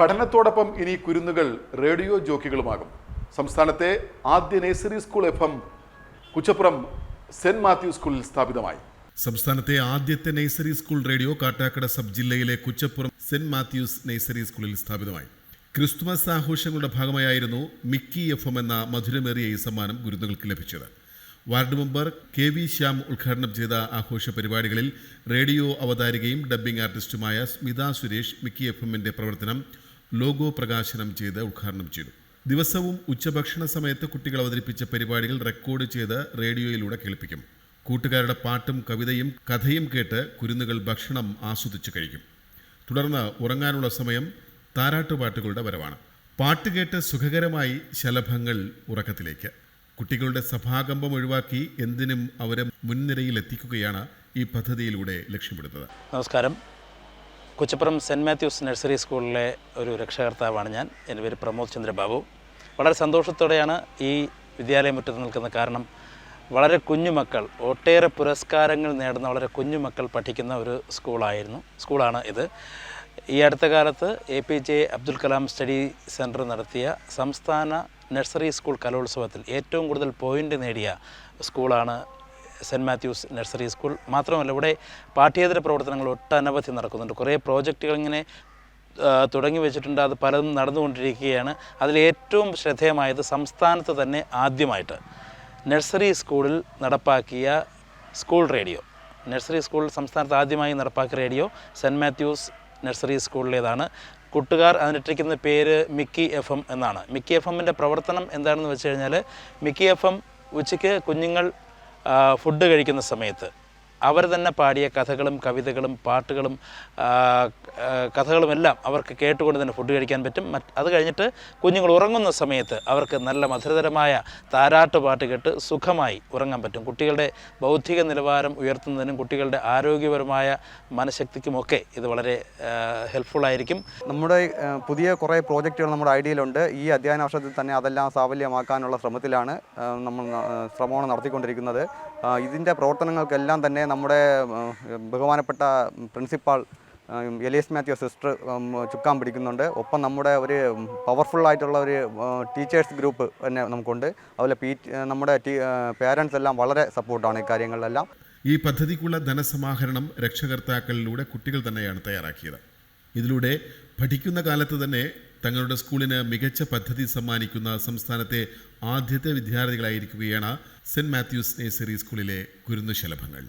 പഠനത്തോടൊപ്പം ഇനി കുരുന്നുകൾ റേഡിയോ ജോക്കികളുമാകും. സംസ്ഥാനത്തെ ആദ്യ nursery school F M Kuchappuram saint Mathew സ്കൂളിൽ സ്ഥാപിതമായി. സംസ്ഥാനത്തെ ആദ്യത്തെ nursery school radio Kattakkada sub ജില്ലയിലെ കുച്ചപ്പുറം സെന്റ് മാത്യൂസ് നേഴ്സറി സ്കൂളിൽ സ്ഥാപിതമായി. ക്രിസ്തുമസ് ആഘോഷങ്ങളുടെ ഭാഗമായായിരുന്നു മിക്കി എഫ് എം എന്ന മധുരമേറിയ ഈ സമ്മാനം ഗുരുന്നുകൾക്ക് ലഭിച്ചത്. Ward member K V Shyam ഉദ്ഘാടനം ചെയ്ത ആഘോഷ പരിപാടികളിൽ റേഡിയോ അവതാരികയും ഡബ്ബിംഗ് ആർട്ടിസ്റ്റുമായ സ്മിത സുരേഷ് മിക്കി എഫ് എമ്മിന്റെ പ്രവർത്തനം ലോഗോ പ്രകാശനം ചെയ്ത് ഉദ്ഘാടനം ചെയ്തു. ദിവസവും ഉച്ചഭക്ഷണ സമയത്ത് കുട്ടികൾ അവതരിപ്പിച്ച പരിപാടികൾ റെക്കോർഡ് ചെയ്ത് റേഡിയോയിലൂടെ കേൾപ്പിക്കും. കൂട്ടുകാരുടെ പാട്ടും കവിതയും കഥയും കേട്ട് കുരുന്നുകൾ ഭക്ഷണം ആസ്വദിച്ചു കഴിക്കും. തുടർന്ന് ഉറങ്ങാനുള്ള സമയം താരാട്ടുപാട്ടുകളുടെ വരവാണ്. പാട്ട് കേട്ട് സുഖകരമായി ശലഭങ്ങൾ ഉറക്കത്തിലേക്ക്. കുട്ടികളുടെ സഭാകമ്പം ഒഴിവാക്കി എന്തിനും അവരെ മുൻനിരയിൽ എത്തിക്കുകയാണ് ഈ പദ്ധതിയിലൂടെ ലക്ഷ്യമിടുന്നത്. നമസ്കാരം. കുച്ചപ്പുറം സെന്റ് മാത്യൂസ് നഴ്സറി സ്കൂളിലെ ഒരു രക്ഷകർത്താവാണ് ഞാൻ. എന്റെ പേര് പ്രമോദ് ചന്ദ്രബാബു. വളരെ സന്തോഷത്തോടെയാണ് ഈ വിദ്യാലയം മുറ്റത്ത് നിൽക്കുന്ന കാരണം വളരെ കുഞ്ഞുമക്കൾ ഒട്ടേറെ പുരസ്കാരങ്ങൾ നേടുന്ന വളരെ കുഞ്ഞുമക്കൾ പഠിക്കുന്ന ഒരു സ്കൂളായിരുന്നു. സ്കൂളാണ് ഇത്. ഈ അടുത്ത കാലത്ത് A P J Abdul Kalam study centre നടത്തിയ സംസ്ഥാന നഴ്സറി സ്കൂൾ കലോത്സവത്തിൽ ഏറ്റവും കൂടുതൽ പോയിന്റ് നേടിയ സ്കൂളാണ് സെന്റ് മാത്യൂസ് നഴ്സറി സ്കൂൾ. മാത്രമല്ല ഇവിടെ പാഠ്യേതര പ്രവർത്തനങ്ങൾ ഒട്ടനവധി നടക്കുന്നുണ്ട്. കുറേ പ്രോജക്റ്റുകൾ ഇങ്ങനെ തുടങ്ങി വെച്ചിട്ടുണ്ട്. അത് പലതും നടന്നുകൊണ്ടിരിക്കുകയാണ്. അതിൽ ഏറ്റവും ശ്രദ്ധേയമായത് സംസ്ഥാനത്ത് തന്നെ ആദ്യമായിട്ട് നഴ്സറി സ്കൂളിൽ നടപ്പാക്കിയ സ്കൂൾ റേഡിയോ. നഴ്സറി സ്കൂൾ സംസ്ഥാനത്ത് ആദ്യമായി നടപ്പാക്കിയ റേഡിയോ സെന്റ് മാത്യൂസ് നഴ്സറി സ്കൂളിലേതാണ്. കൂട്ടുകാർ അതിനിട്ടിരിക്കുന്ന പേര് മിക്കി എഫ് എം എന്നാണ്. മിക്കി എഫ് എമ്മിന്റെ പ്രവർത്തനം എന്താണെന്ന് വെച്ച് കഴിഞ്ഞാൽ മിക്കി എഫ് എം ഉച്ചയ്ക്ക് കുഞ്ഞുങ്ങൾ ഫുഡ് കഴിക്കുന്ന സമയത്ത് അവർ തന്നെ പാടിയ കഥകളും കവിതകളും പാട്ടുകളും കഥകളുമെല്ലാം അവർക്ക് കേട്ടുകൊണ്ട് തന്നെ ഫുഡ് കഴിക്കാൻ പറ്റും. മറ്റ് അത് കഴിഞ്ഞിട്ട് കുഞ്ഞുങ്ങൾ ഉറങ്ങുന്ന സമയത്ത് അവർക്ക് നല്ല മധുരതരമായ താരാട്ട് പാട്ട് കേട്ട് സുഖമായി ഉറങ്ങാൻ പറ്റും. കുട്ടികളുടെ ബൗദ്ധിക നിലവാരം ഉയർത്തുന്നതിനും കുട്ടികളുടെ ആരോഗ്യപരമായ മനഃശക്തിക്കുമൊക്കെ ഇത് വളരെ ഹെൽപ്ഫുള്ളായിരിക്കും നമ്മുടെ പുതിയ കുറേ പ്രോജക്റ്റുകൾ നമ്മുടെ ഐഡിയയിലുണ്ട്. ഈ അധ്യയന വർഷത്തിൽ തന്നെ അതെല്ലാം സാഫല്യമാക്കാനുള്ള ശ്രമത്തിലാണ് നമ്മൾ ശ്രമമാണ് നടത്തിക്കൊണ്ടിരിക്കുന്നത്. ഇതിന്റെ പ്രവർത്തനങ്ങൾക്കെല്ലാം തന്നെ നമ്മുടെ ബഹുമാനപ്പെട്ട പ്രിൻസിപ്പാൾ എലിയസ് മാത്യു സിസ്റ്റർ ചുക്കാൻ പിടിക്കുന്നുണ്ട്. ഒപ്പം നമ്മുടെ ഒരു പവർഫുള്ളായിട്ടുള്ള ഒരു ടീച്ചേഴ്സ് ഗ്രൂപ്പ് തന്നെ നമുക്കുണ്ട്. അതുപോലെ പി നമ്മുടെ പേരൻസ് എല്ലാം വളരെ സപ്പോർട്ടാണ് ഈ കാര്യങ്ങളിലെല്ലാം. ഈ പദ്ധതിക്കുള്ള ധനസമാഹരണം രക്ഷകർത്താക്കളിലൂടെ കുട്ടികൾ തന്നെയാണ് തയ്യാറാക്കിയത്. ഇതിലൂടെ പഠിക്കുന്ന കാലത്ത് തന്നെ തങ്ങളുടെ സ്കൂളിന് മികച്ച പദ്ധതി സമ്മാനിക്കുന്ന സംസ്ഥാനത്തെ ആദ്യത്തെ വിദ്യാർത്ഥികളായിരിക്കുകയാണ് സെന്റ് മാത്യൂസ് നേഴ്സറി സ്കൂളിലെ കുരുന്നുശലഭങ്ങൾ.